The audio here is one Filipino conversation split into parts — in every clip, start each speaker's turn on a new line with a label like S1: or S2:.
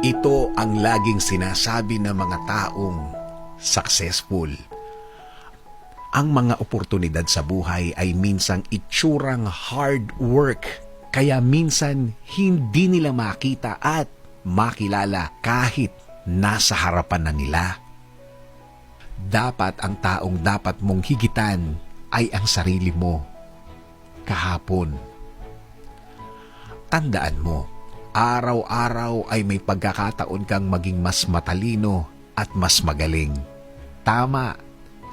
S1: Ito ang laging sinasabi ng mga taong successful. Ang mga oportunidad sa buhay ay minsang itsurang hard work. Kaya minsan hindi nila makita at makilala kahit nasa harapan na nila. Dapat ang taong dapat mong higitan ay ang sarili mo. Kahapon. Tandaan mo, araw-araw ay may pagkakataon kang maging mas matalino at mas magaling. Tama,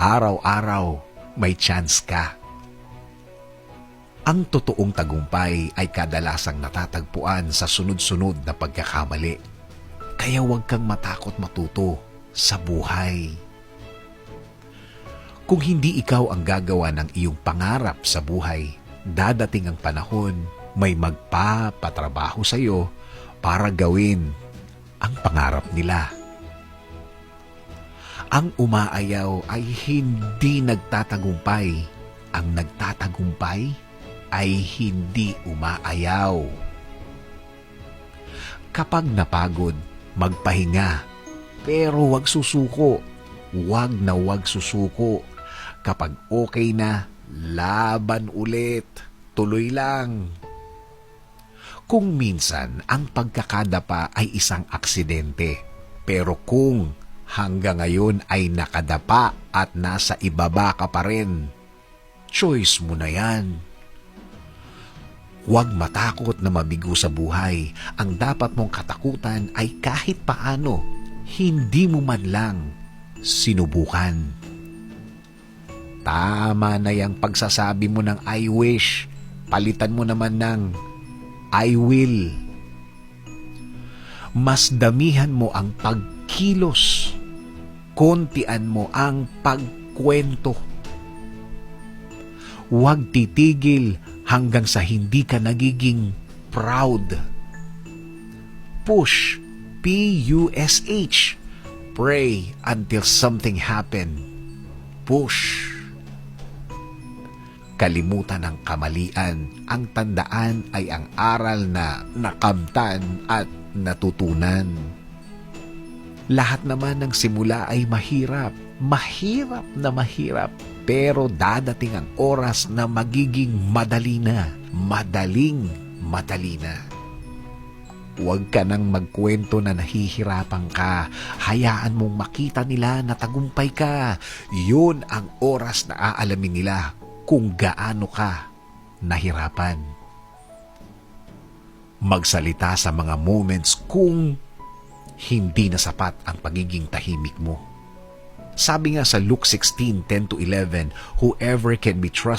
S1: araw-araw may chance ka. Ang totoong tagumpay ay kadalasang natatagpuan sa sunod-sunod na pagkakamali. Kaya huwag kang matakot matuto sa buhay. Kung hindi ikaw ang gagawa ng iyong pangarap sa buhay, dadating ang panahon may magpapatrabaho sa iyo para gawin ang pangarap nila. Ang umaayaw ay hindi nagtatagumpay. Ang nagtatagumpay ay hindi umaayaw. Kapag napagod, magpahinga. Pero wag susuko. Wag na wag susuko. Kapag okay na, laban ulit. Tuloy lang. Kung minsan ang pagkakadapa ay isang aksidente, pero kung hanggang ngayon ay nakadapa at nasa ibaba ka pa rin, choice mo na yan. Huwag matakot na mabigo sa buhay. Ang dapat mong katakutan ay kahit paano, hindi mo man lang sinubukan. Tama na yung pagsasabi mo ng I wish. Palitan mo naman ng I will. Mas damihan mo ang pagkilos. Kontian mo ang pagkwento. Huwag titigil hanggang sa hindi ka nagiging proud. Push. P-U-S-H. Pray until something happen. Push. Kalimutan ang kamalian. Ang tandaan ay ang aral na nakamtan at natutunan. Lahat naman ng simula ay mahirap. Mahirap na mahirap. Pero dadating ang oras na magiging madali na. Madaling madali na. Huwag ka nang magkwento na nahihirapan ka. Hayaan mong makita nila na tagumpay ka. Yun ang oras na aalamin nila kung gaano ka nahirapan. Magsalita sa mga moments kung hindi na sapat ang pagiging tahimik mo. Sabi nga sa Luke 16:10 to 11, whoever can be trusted